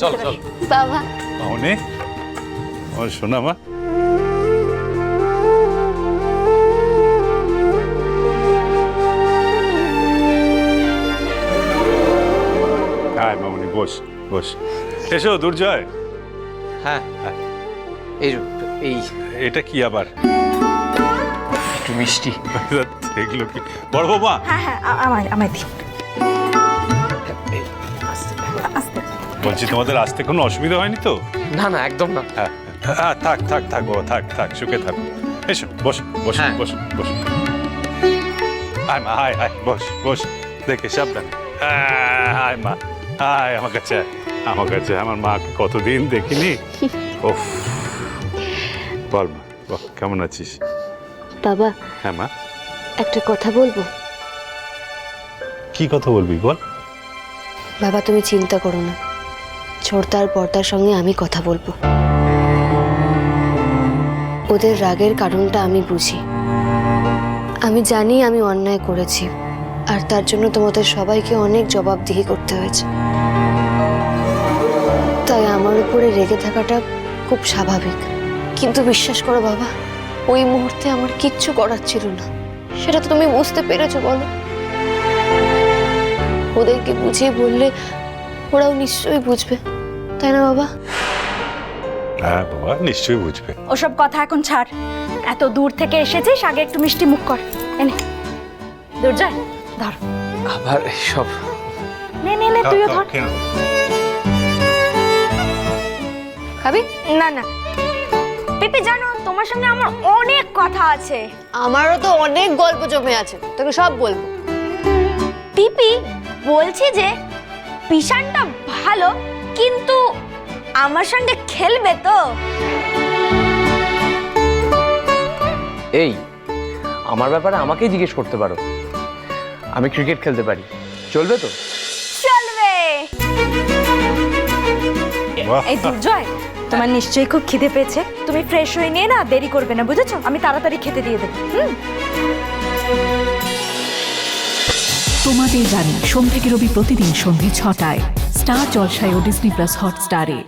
চল চল বাবা। আমার শোনা মা। আয় মামনি বস বস। এসো দুর্জয়। হ্যাঁ এই এই। এটা কি আবার? একটু মিষ্টি। এগুলো কি? বড় বৌমা। হ্যাঁ হ্যাঁ আমায় আমায় দিন। বলছি তোমাদের আসতে কোনো অসুবিধা হয়নি তো? না না একদম না। হ্যাঁ হ্যাঁ থাক থাক থাক বাবা থাক থাক সুখে থাক। এসো বস বস হ্যাঁ। বস বস। আয় মা আয় আয় বস বস দেখে সাবধান। আয় মা আয় আমার কাছে আয়। আমার কাছে আমার মাকে কতদিন দেখিনি। ওফ বল মা বল কেমন আছিস? বাবা হ্যাঁ মা। একটা কথা বলব? কি কথা বলবি বল। বাবা তুমি চিন্তা করো না। ছোটদার পর্দার সঙ্গে আমি কথা বলব। ওদের রাগের কারণটা আমি বুঝি। আমি জানি আমি অন্যায় করেছি, আর তার জন্য তোমাদের সবাইকে অনেক জবাবদিহি করতে হয়েছে। তাই আমার উপরে রেগে থাকাটা খুব স্বাভাবিক। কিন্তু বিশ্বাস করো বাবা, ওই মুহূর্তে আমার কিচ্ছু করার ছিল না। সেটা তো তুমি বুঝতে পেরেছ, বলো। ওদেরকে বুঝিয়ে বললে ওরাও নিশ্চয়ই বুঝবে। তাই না বাবা? হ্যাঁ বাবা নিশ্চয়ই বুঝবে। ওসব কথা এখন ছাড়। এত দূর থেকে এসেছিস আগে একটু মিষ্টি মুখ কর। এনে। দুর্জয় ধর। আবার সব নে নে নে তুইও ধর। খাবি? না না। পিপি জানো তোমার সঙ্গে আমার অনেক কথা আছে। আমারও তো অনেক গল্প জমে আছে। তোকে সব বলব। পিপি বলছি যে পিসানটা ভালো কিন্তু আমার সঙ্গে খেলবে তো। এই আমার ব্যাপারে আমাকেই জিজ্ঞেস করতে পারো। আমি ক্রিকেট খেলতে পারি। চলবে তো? চলবে। এই দুর্জয় তোমার নিশ্চয়ই খুব খিদে পেয়েছে। তুমি ফ্রেশ হয়ে নিয়ে না দেরি করবে না বুঝেছ? আমি তাড়াতাড়ি খেতে দিয়ে দেবো। হুম? তোমাদের জানি সোম থেকে রবি প্রতিদিন সন্ধে ছটায় স্টার জলসায় ও ডিসনি প্লাস হটস্টারে।